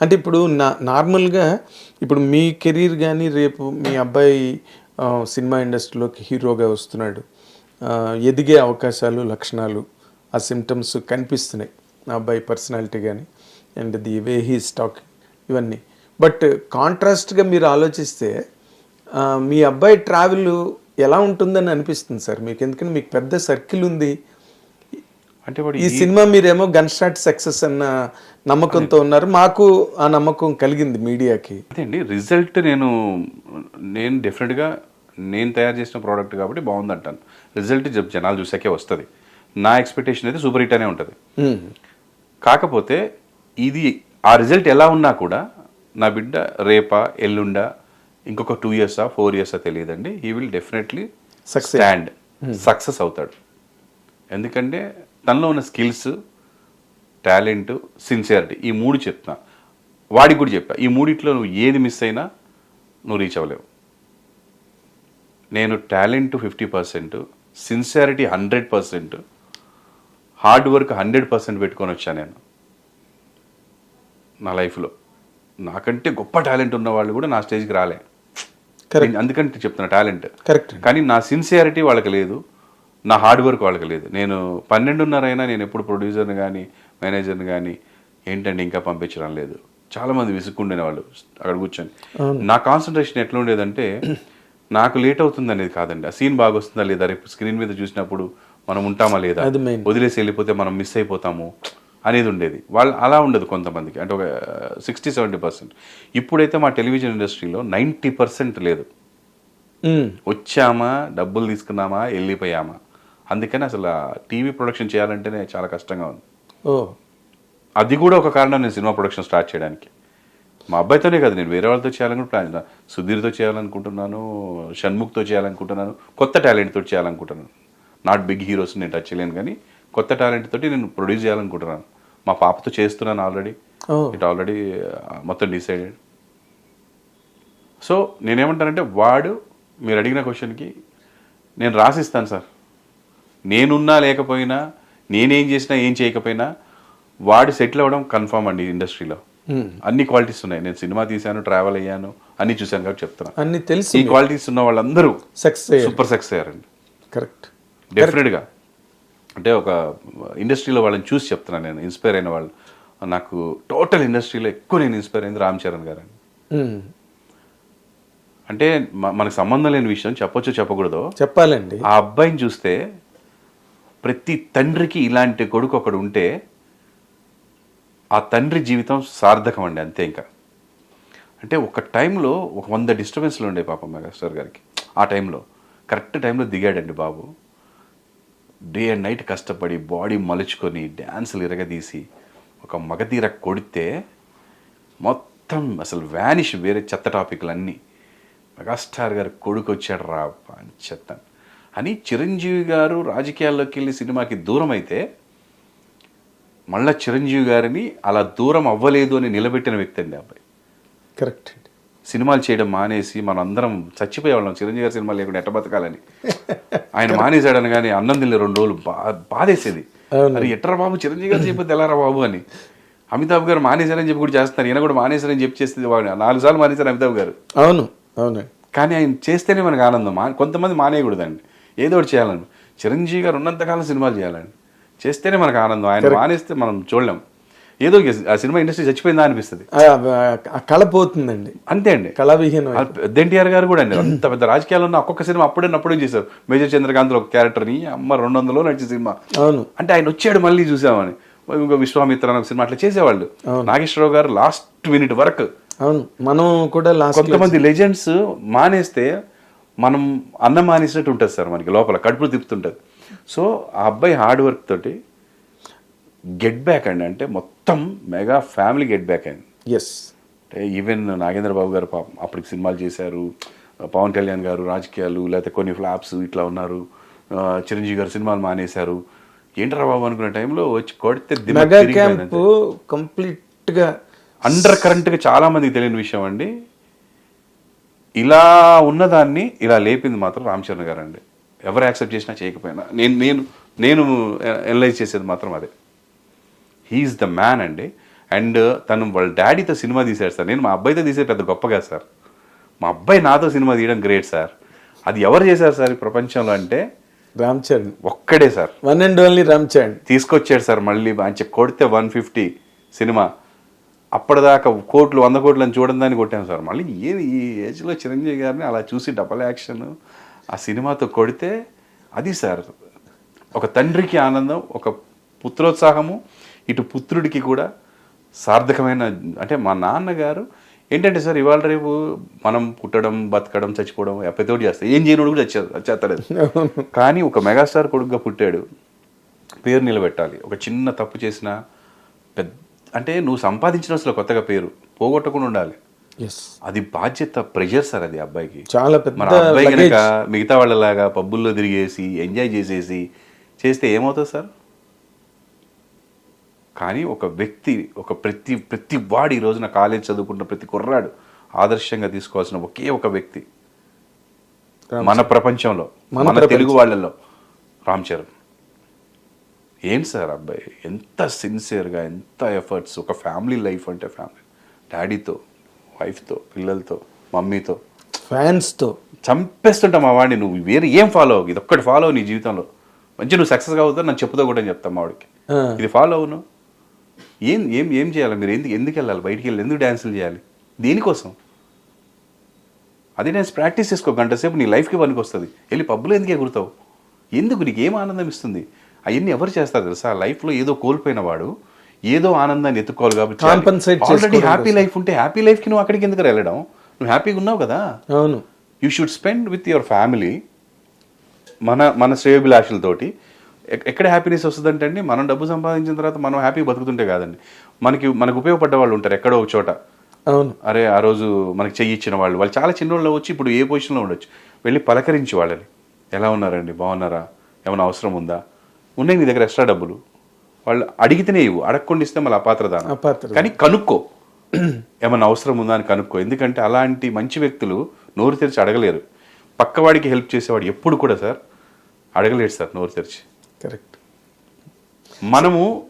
అంటే ఇప్పుడు నా నార్మల్గా ఇప్పుడు మీ కెరీర్ కానీ రేపు మీ అబ్బాయి సినిమా ఇండస్ట్రీలోకి హీరోగా వస్తున్నాడు. ఎదిగే అవకాశాలు లక్షణాలు ఆ సిమ్టమ్స్ కనిపిస్తున్నాయి. నా అబ్బాయి పర్సనాలిటీ కానీ and the way he stack ఇవన్నీ. బట్ కాంట్రాస్ట్గా మీరు ఆలోచిస్తే మీ అబ్బాయి ట్రావెల్ ఎలా ఉంటుందని అనిపిస్తుంది సార్? మీకు ఎందుకంటే మీకు పెద్ద సర్కిల్ ఉంది అంటే వాడు ఈ సినిమా మీరేమో గన్ షాట్ సక్సెస్ అన్న నమ్మకంతో ఉన్నారు. మాకు ఆ నమ్మకం కలిగింది మీడియాకి. అదే అండి రిజల్ట్ నేను నేను డెఫినెట్గా నేను తయారు చేసిన ప్రోడక్ట్ కాబట్టి బాగుంది అంటాను రిజల్ట్ జనాలు చూసాకే వస్తుంది. నా ఎక్స్పెక్టేషన్ అయితే సూపర్ హిట్ అనే ఉంటుంది. కాకపోతే ఇది ఆ రిజల్ట్ ఎలా ఉన్నా కూడా నా బిడ్డ రేపా ఎల్లుండా ఇంకొక టూ ఇయర్సా ఫోర్ ఇయర్సా తెలియదండి. ఈ will definitely Success. Stand success అవుతాడు. ఎందుకంటే తనలో ఉన్న స్కిల్స్ టాలెంట్ సిన్సియారిటీ ఈ మూడు చెప్తున్నా. వాడికి కూడా చెప్పా ఈ మూడిట్లో నువ్వు ఏది మిస్ అయినా నువ్వు రీచ్ అవ్వలేవు. నేను talent fifty percent sincerity hundred percent hard work hundred percent పెట్టుకొని వచ్చాను నేను. నా లైఫ్లో. నాకంటే గొప్ప టాలెంట్ ఉన్న వాళ్ళు కూడా నా స్టేజ్కి రాలే. అందుకంటే చెప్తున్నా టాలెంట్. కరెక్ట్. కానీ నా సిన్సియారిటీ వాళ్ళకి లేదు. నా హార్డ్ వర్క్ వాళ్ళకి లేదు. నేను పన్నెండున్నర అయినా నేను ఎప్పుడు ప్రొడ్యూసర్ని కానీ మేనేజర్ని కానీ ఏంటండి ఇంకా పంపించడం లేదు. చాలా మంది విసుక్కుండే వాళ్ళు అక్కడ కూర్చొని. నా కాన్సన్ట్రేషన్ ఎట్లా ఉండేదంటే నాకు లేట్ అవుతుంది అనేది కాదండి. ఆ సీన్ బాగా వస్తుందా లేదా? రేపు స్క్రీన్ మీద చూసినప్పుడు మనం ఉంటామా లేదా. వదిలేసి వెళ్ళిపోతే మనం మిస్ అయిపోతాము అనేది ఉండేది. వాళ్ళు అలా ఉండదు కొంతమందికి. అంటే ఒక సిక్స్టీ సెవెంటీ పర్సెంట్ ఇప్పుడైతే మా టెలివిజన్ ఇండస్ట్రీలో నైంటీ పర్సెంట్ లేదు. వచ్చామా? డబ్బులు తీసుకున్నామా? వెళ్ళిపోయామా? అందుకని అసలు టీవీ ప్రొడక్షన్ చేయాలంటేనే చాలా కష్టంగా ఉంది. ఓ. అది కూడా ఒక కారణం నేను సినిమా ప్రొడక్షన్ స్టార్ట్ చేయడానికి. మా అబ్బాయితోనే కదా నేను వేరే వాళ్ళతో చేయాలని ప్లాన్. సుధీర్తో చేయాలనుకుంటున్నాను షణ్ముఖ్తో చేయాలనుకుంటున్నాను కొత్త టాలెంట్ తోటి చేయాలనుకుంటున్నాను. నాట్ బిగ్ హీరోస్ నేను టచ్ చేయలేను కానీ కొత్త టాలెంట్ తోటి నేను ప్రొడ్యూస్ చేయాలనుకుంటున్నాను. మా పాపతో చేస్తున్నాను ఆల్రెడీ ఇట్ ఆల్రెడీ మొత్తం డిసైడెడ్ సో నేనేమంటానంటే వాడు మీరు అడిగిన క్వశ్చన్కి నేను రాసిస్తాను సార్. నేనున్నా లేకపోయినా నేనేం చేసినా ఏం చేయకపోయినా వాడు సెటిల్ అవ్వడం కన్ఫామ్ అండి ఇండస్ట్రీలో. అన్ని క్వాలిటీస్ ఉన్నాయి. నేను సినిమా తీశాను ట్రావెల్ అయ్యాను అన్ని చూశాను కాబట్టి చెప్తున్నా. అన్ని తెలిసి ఈ క్వాలిటీస్ ఉన్న వాళ్ళందరూ సక్సెస్ సూపర్ సక్సెస్ అయ్యారండి. కరెక్ట్ డెఫినెట్గా అంటే ఒక ఇండస్ట్రీలో వాళ్ళని చూసి చెప్తున్నాను నేను ఇన్స్పైర్ అయిన వాళ్ళు. నాకు టోటల్ ఇండస్ట్రీలో ఎక్కువ నేను ఇన్స్పైర్ అయింది రామ్ చరణ్ గారు మ్మ్. అంటే మనకు సంబంధం లేని విషయం చెప్పొచ్చో చెప్పకూడదో? చెప్పాలండి. ఆ అబ్బాయిని చూస్తే ప్రతి తండ్రికి ఇలాంటి కొడుకు ఒకడు ఉంటే ఆ తండ్రి జీవితం సార్థకం అండి అంతే ఇంకా. అంటే ఒక టైంలో ఒక వంద డిస్టర్బెన్స్లు ఉండే పాపం మెగాస్టార్ గారికి. ఆ టైంలో కరెక్ట్ టైంలో దిగాడండి బాబు. డే అండ్ నైట్ కష్టపడి బాడీ మలుచుకొని డ్యాన్సులు ఇరగదీసి ఒక మగధీర కొడితే మొత్తం అసలు వ్యానిష్ వేరే చెత్త టాపిక్లు అన్నీ మెగాస్టార్ గారు కొడుకు వచ్చాడు రా అని చెత్త అని చిరంజీవి గారు రాజకీయాల్లోకి వెళ్ళి సినిమాకి దూరం అయితే మళ్ళా చిరంజీవి గారిని అలా దూరం అవ్వలేదు అని నిలబెట్టిన వ్యక్తి అండి అబ్బాయి. కరెక్ట్ సినిమాలు చేయడం మానేసి మనందరం చచ్చిపోయేవాళ్ళం. చిరంజీవి గారి సినిమాలు లేకుండా ఎట్ట బతకాలని. ఆయన మానేశాడని కానీ అన్నం తిని రెండు రోజులు బా బాధేసేది. అవును. అది ఎట్రా బాబు చిరంజీవి గారు చెప్పితే ఎలారా బాబు అని. అమితాబ్ గారు మానేశారని చెప్పి కూడా చేస్తున్నారు. ఈయన కూడా మానేశారని చెప్పి చేస్తుంది వాడు. నాలుగు సార్లు మానేశారు అమితాబ్ గారు. అవును అవునండి కానీ ఆయన చేస్తేనే మనకు ఆనందం. కొంతమంది మానేయకూడదండి. ఏదో ఒకటి చేయాలని. చిరంజీవి గారు ఉన్నంతకాలం సినిమాలు చేయాలండి చేస్తేనే మనకు ఆనందం. ఆయన మానేస్తే మనం చూడలేం. ఏదో ఆ సినిమా ఇండస్ట్రీ చచ్చిపోయిందా అనిపిస్తుంది. కళ పోతుందండి. అంతే అండి. కళావిహీనం పెద్ద ఎన్టీఆర్ గారు కూడా అండి. అంత పెద్ద రాజకీయాల్లో ఉన్న ఒక్కొక్క సినిమా అప్పుడే అప్పుడే చేశారు? మేజర్ చంద్రకాంత్ ఒక క్యారెక్టర్ని అమ్మ రెండు వందలో నడిచే సినిమా. అవును. అంటే ఆయన వచ్చాడు మళ్ళీ చూసామని. ఇంకో విశ్వామిత్ర అనే సినిమా అట్లా చేసేవాళ్ళు. నాగేశ్వరరావు గారు లాస్ట్ మినిట్ వరకు. అవును. మనం కూడా కొంతమంది లెజెండ్స్ మానేస్తే మనం అన్నం మానేసినట్టు ఉంటుంది సార్ మనకి లోపల కడుపులు తిప్పుతుంటుంది. సో ఆ అబ్బాయి హార్డ్ వర్క్ తోటి గెట్ బ్యాక్ అండి. అంటే మొత్తం మెగా ఫ్యామిలీ గెట్ బ్యాక్ అయింది ఎస్ అంటే ఈవెన్ నాగేంద్ర బాబు గారు పాపం అప్పటికి సినిమాలు చేశారు పవన్ కళ్యాణ్ గారు రాజకీయాలు లేకపోతే కొన్ని ఫ్లాప్స్ ఇట్లా ఉన్నారు చిరంజీవి గారు సినిమాలు మానేశారు. ఏంట్రా బాబు అనుకునే టైంలో వచ్చి కొడితే మెగా క్యాంప్ కంప్లీట్గా అండర్ కరెంట్గా చాలా మందికి తెలియని విషయం అండి. ఇలా ఉన్నదాన్ని ఇలా లేపింది మాత్రం రామ్ చరణ్ గారు అండి ఎవరు యాక్సెప్ట్ చేసినా చేయకపోయినా. నేను నేను నేను అనలైజ్ చేసేది మాత్రం అదే. హీఈస్ ద మ్యాన్ అండి. అండ్ తను వాళ్ళ డాడీతో సినిమా తీశాడు సార్. నేను మా అబ్బాయితో తీసేది పెద్ద గొప్ప కాదు సార్. మా అబ్బాయి నాతో సినిమా తీయడం గ్రేట్ సార్. అది ఎవరు చేశారు సార్ ఈ ప్రపంచంలో అంటే? రామ్ చరణ్ ఒక్కడే sir. One and only Ram Charan తీసుకొచ్చాడు సార్ మళ్ళీ. మంచి కొడితే వన్ ఫిఫ్టీ సినిమా. అప్పటిదాకా కోట్లు వంద కోట్లు అని చూడడం దాన్ని కొట్టాం సార్. మళ్ళీ ఏది ఈ ఏజ్లో చిరంజీవి గారిని అలా చూసి డబల్ యాక్షన్ ఆ సినిమాతో కొడితే అది సార్ ఒక తండ్రికి ఆనందం ఒక పుత్రోత్సాహము ఇటు పుత్రుడికి కూడా సార్థకమైన అంటే మా నాన్నగారు ఏంటంటే సార్ ఇవాళ రేపు మనం పుట్టడం బతకడం చచ్చిపోవడం ఎప్పటితోటి చేస్తాం ఏం చేయనోడు కూడా చేస్తలేదు కానీ ఒక మెగాస్టార్ కొడుకుగా పుట్టాడు. పేరు నిలబెట్టాలి. ఒక చిన్న తప్పు చేసిన పెద్ద అంటే నువ్వు సంపాదించిన అసలు కొత్తగా పేరు పోగొట్టకుండా ఉండాలి. అది బాధ్యత ప్రెషర్ సార్ అది అబ్బాయికి. చాలా పెద్ద మన అబ్బాయి. కనుక మిగతా వాళ్ళలాగా పబ్బుల్లో తిరిగేసి ఎంజాయ్ చేసేసి చేస్తే ఏమవుతుంది సార్ కానీ ఒక వ్యక్తి ఒక ప్రతి ప్రతి వాడు ఈ రోజున కాలేజ్ చదువుకుంటున్న ప్రతి కుర్రాడు ఆదర్శంగా తీసుకోవాల్సిన ఒకే ఒక వ్యక్తి. మన ప్రపంచంలో మన. తెలుగు వాళ్ళల్లో రామ్ చరణ్. ఏంటి సార్ అబ్బాయి? ఎంత సిన్సియర్గా ఎంత ఎఫర్ట్స్ ఒక ఫ్యామిలీ లైఫ్ అంటే ఫ్యామిలీ డాడీతో వైఫ్తో పిల్లలతో మమ్మీతో. ఫ్యాన్స్తో చంపేస్తుంటాం మా వాడిని నువ్వు. వేరే ఏం ఫాలో అవ్వు ఇది ఒక్కటి ఫాలో నీ జీవితంలో. మంచి నువ్వు సక్సెస్ అవుతావు నాకు చెప్పుతో కూడా అని చెప్తాం మా వాడికి. ఇది ఫాలో అవును. ఏం ఏం ఏం చేయాలి? మీరు ఎందుకు ఎందుకు వెళ్ళాలి? బయటికి వెళ్ళి ఎందుకు డ్యాన్సులు చేయాలి? దేనికోసం? అదే డ్యాన్స్ ప్రాక్టీస్ చేసుకో. గంట సేపు నీ లైఫ్కి పనికి వస్తుంది వెళ్ళి పబ్బులో ఎందుకు ఎగురుతావు? ఎందుకు? నీకు ఏం ఆనందం ఇస్తుంది? అవన్నీ ఎవరు చేస్తారు తెలుసా? లైఫ్లో ఏదో కోల్పోయిన వాడు ఏదో ఆనందాన్ని ఎత్తుకోవాలి కాబట్టి ఆల్రెడీ హ్యాపీ లైఫ్ ఉంటే హ్యాపీ లైఫ్కి నువ్వు అక్కడికి ఎందుకు వెళ్ళడం? నువ్వు హ్యాపీగా ఉన్నావు కదా. అవును. You should spend with your family మన మన శ్రేయోభిలాషులతోటి. ఎక్- ఎక్కడ హ్యాపీనెస్ వస్తుందంటే అండి మనం డబ్బు సంపాదించిన తర్వాత మనం హ్యాపీ బతుకుతుంటే కాదండి. మనకి మనకు ఉపయోగపడ్డ వాళ్ళు ఉంటారు ఎక్కడో ఒక చోట. అవును. అరే ఆ రోజు మనకి చెయ్యి ఇచ్చిన వాళ్ళు. వాళ్ళు చాలా చిన్నోళ్ళు వచ్చి ఇప్పుడు ఏ పొజిషన్లో ఉండొచ్చు? వెళ్ళి పలకరించి వాళ్ళని. ఎలా ఉన్నారండి? బాగున్నారా? ఏమైనా అవసరం ఉందా? ఉన్నాయి నీ దగ్గర ఎక్స్ట్రా డబ్బులు. వాళ్ళు అడిగితేనే ఇవ్వు. అడగకుండా ఇస్తే మళ్ళీ అపాత్రదానం. కానీ కనుక్కో. ఏమైనా అవసరం ఉందా అని కనుక్కో. ఎందుకంటే అలాంటి మంచి వ్యక్తులు నోరు తెరిచి అడగలేరు. పక్కవాడికి హెల్ప్ చేసేవాడు ఎప్పుడు కూడా సార్ అడగలేడు సార్ నోరు తెరిచి. కరెక్ట్. మనము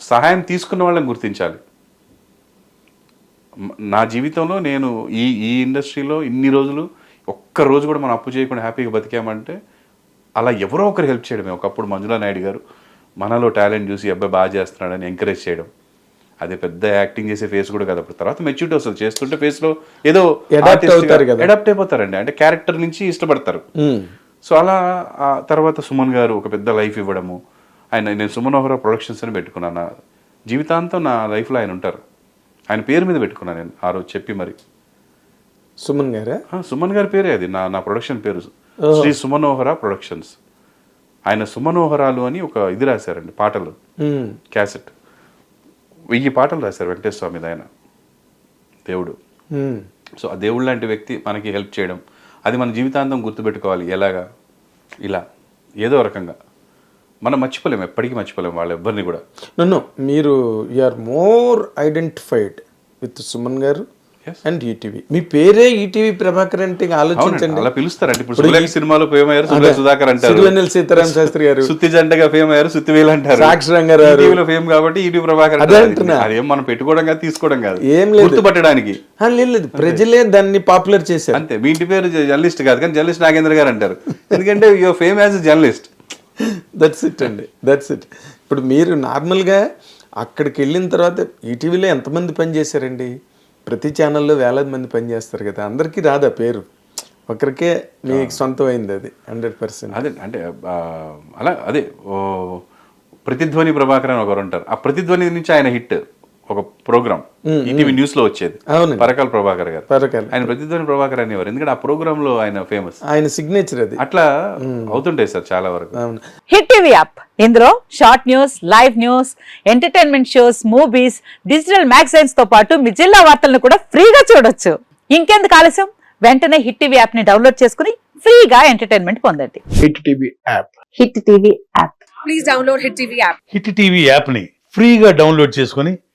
సహాయం తీసుకున్న వాళ్ళని గుర్తించాలి. నా జీవితంలో నేను ఈ ఈ ఇండస్ట్రీలో ఇన్ని రోజులు ఒక్క రోజు కూడా మనం అప్పు చేయకుండా హ్యాపీగా బతికామంటే అలా ఎవరో ఒకరు హెల్ప్ చేయడమే. ఒకప్పుడు మంజులా నాయుడు గారు మనలో టాలెంట్ చూసి అబ్బాయి బాగా చేస్తున్నాడని ఎంకరేజ్ చేయడం. అదే పెద్ద యాక్టింగ్ చేసే ఫేస్ కూడా కదా అప్పుడు. తర్వాత మెచ్యూరిటీ వస్తుంది. చేస్తుంటే ఏదో Adapt అవుతారు కదా. అడాప్ట్ అయిపోతారండి. అంటే క్యారెక్టర్ నుంచి ఇష్టపడతారు. సో అలా ఆ తర్వాత సుమన్ గారు ఒక పెద్ద లైఫ్ ఇవ్వడము. ఆయన నేను సుమన్ ఓహరా ప్రొడక్షన్స్ అని పెట్టుకున్నాను. నా జీవితాంతం నా లైఫ్లో ఆయన ఉంటారు. ఆయన పేరు మీద పెట్టుకున్నాను నేను. ఆ రోజు చెప్పి మరి. సుమన్ గారా? సుమన్ గారి పేరే అది. నా నా ప్రొడక్షన్ పేరు. Shri Sumanohara productions. ఆయన సుమనోహరాలు అని ఒక ఇది రాశారండి పాటలు. క్యాసెట్. వెయ్యి పాటలు రాశారు వెంకటేశ్వర స్వామి మీద ఆయన దేవుడు. సో ఆ దేవుడు లాంటి వ్యక్తి మనకి హెల్ప్ చేయడం. అది మన జీవితాంతం గుర్తుపెట్టుకోవాలి ఎలాగా? ఇలా. ఏదో రకంగా. మనం మర్చిపోలేం ఎప్పటికీ మర్చిపోలేం వాళ్ళ ఎవ్వరిని కూడా. నో నో మీరు are more identified with Suman garu. And ETV మీ పేరే ఈటీవీ ప్రభాకర్ అంటే ఆలోచించండి. అలా పిలుస్తారండి ఇప్పుడు సినిమాలో ఫేమ్ అయ్యారు సుధాకర్ అంటారు. సిరివెన్నెల సీతారామ శాస్త్రి గారు. సుత్తి జంటగా ఫేమ్ అయ్యారు సుత్తివేలు అంటారు. సాక్షి రంగారావు. టీవీలో ఫేమ్ కాబట్టి ఈటీ ప్రభాకర్ అదే. అంటున్నా. అదేం మనం పెట్టుకోవడం కాదు తీసుకోవడం కాదు. ఏం లేదు. గుర్తుపట్టడానికి. లేదు ప్రజలే దాన్ని పాపులర్ చేశారు. అంతే. మీ ఇంటి పేరు జర్నలిస్ట్ కాదు కానీ జర్నలిస్ట్ నాగేంద్ర గారు అంటారు. ఎందుకంటే your fame as journalist. That's it అండి. దట్స్ ఇట్ ఇప్పుడు మీరు నార్మల్గా అక్కడికి వెళ్ళిన తర్వాత ఈటీవీలో ఎంతమంది పని చేశారండి ప్రతి ఛానల్లో వేలాది మంది పని చేస్తారు కదా అందరికీ రాదా పేరు. ఒకరికే మీకు సొంతమైంది అది హండ్రెడ్ పర్సెంట్ అదే అంటే అలా అదే ఓ ప్రతిధ్వని ప్రభాకర్ అని ఒకరు ఉంటారు. ఆ ప్రతిధ్వని నుంచి ఆయన హిట్. ఒక ప్రోగ్రామ్ ఈటీవీ న్యూస్లో వచ్చేది. పరకాల ప్రభాకర్ గారు. పరకాల. ఆయన ప్రతిధ్వని ప్రభాకర్ అనేవారు ఎందుకంటే ఆ ప్రోగ్రామ్లో ఆయన ఫేమస్. ఆయన సిగ్నేచర్ అది. అట్లా అవుతుంటాయి సార్ చాలా వరకు. అవును. Hit TV app. ఇందులో short news live news entertainment shows movies digital మ్యాగజైన్స్తో పాటు మీ జిల్లా వార్తలను కూడా ఫ్రీగా చూడొచ్చు. ఇంకెందుకు ఆలస్యం? వెంటనే హిట్ టీవీ యాప్ని డౌన్లోడ్ చేసుకుని ఫ్రీగా ఎంటర్టైన్మెంట్ పొందండి. Hit TV app. Hit TV app. Please download Hit TV app. Hit TV యాప్ని ఫ్రీగా డౌన్లోడ్ చేసుకొని